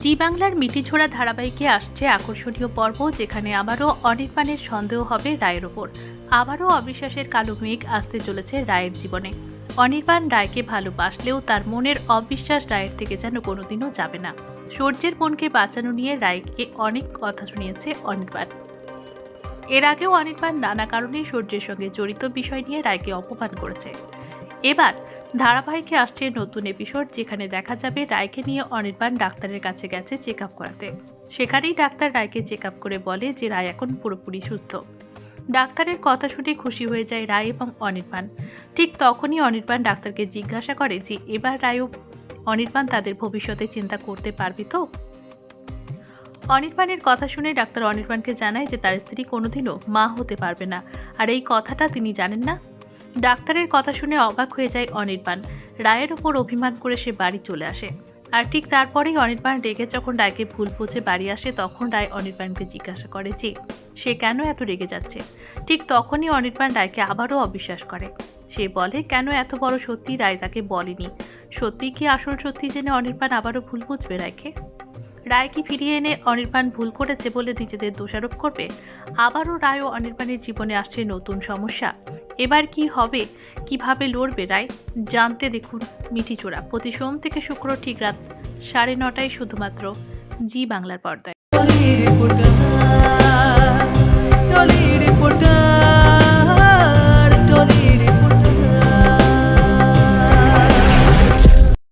জি বাংলার মিটিছোড়া ধারাবাহিকে আসছে আকর্ষণীয় পর্ব, যেখানে আবারও অনির্বাণের সন্দেহ হবে রায়ের ওপর। আবারও অবিশ্বাসের কালো মেঘ আসতে চলেছে রায়ের জীবনে। অনির্বাণ রায়কে ভালোবাসলেও তার মনের অবিশ্বাস রায়ের থেকে যেন কোনোদিনও যাবে না। সূর্যের বোনকে বাঁচানো নিয়ে রায়কে অনেক কথা শুনিয়েছে অনির্বাণ। এর আগেও অনির্বাণ নানা কারণে সূর্যের সঙ্গে জড়িত বিষয় নিয়ে রায়কে অপমান করেছে। এবার ধারাবাহিকে আসছে নতুন এপিসোড যেখানে দেখা যাবে রায়কে নিয়ে অনির্বাণ ডাক্তারের কাছে গেছে চেক আপ করাতে। সেখানেই ডাক্তার রায়কে চেক আপ করে বলে যে রায় এখন পুরোপুরি সুস্থ। ডাক্তারের কথা শুনে খুশি হয়ে যায় রায় এবং অনির্বাণ। ঠিক তখনই অনির্বাণ ডাক্তারকে জিজ্ঞাসা করে যে, এবার রায়ও অনির্বাণ তাদের ভবিষ্যতে চিন্তা করতে পারবে তো? অনির্বাণের কথা শুনে ডাক্তার অনির্বাণকে জানায় যে তার স্ত্রী কোনোদিনও মা হতে পারবে না। আর এই কথাটা তিনি জানেন না? ডাক্তারের কথা শুনে অবাক হয়ে যায় অনির্বাণ। রায়ের ওপর অভিমান করে সে বাড়ি চলে আসে। আর ঠিক তারপরেই অনির্বাণ রেগে যখন রায়কে ভুল বুঝে বাড়ি আসে, তখন রায় অনির্বাণকে জিজ্ঞাসা করে যে সে কেন এত রেগে যাচ্ছে? ঠিক তখনই অনির্বাণ রায়কে আবারও অবিশ্বাস করে। সে বলে, কেন এত বড় সত্যি রায় তাকে বলেনি? সত্যি কি আসল সত্যি জেনে অনির্বাণ আবারও ভুল বুঝবে রায়কে? রায় কি ফিরিয়ে এনে অনির্বাণ ভুল করেছে বলে নিজেদের দোষারোপ করবে? আবারও রায় ও অনির্বাণের জীবনে আসছে নতুন সমস্যা। এবার কি হবে? কীভাবে লড়বে রায়? জানতে দেখুন মিঠি চোরা প্রতি সোম থেকে শুক্র ঠিক রাত সাড়ে নটায় শুধুমাত্র জি বাংলার পর্দায়।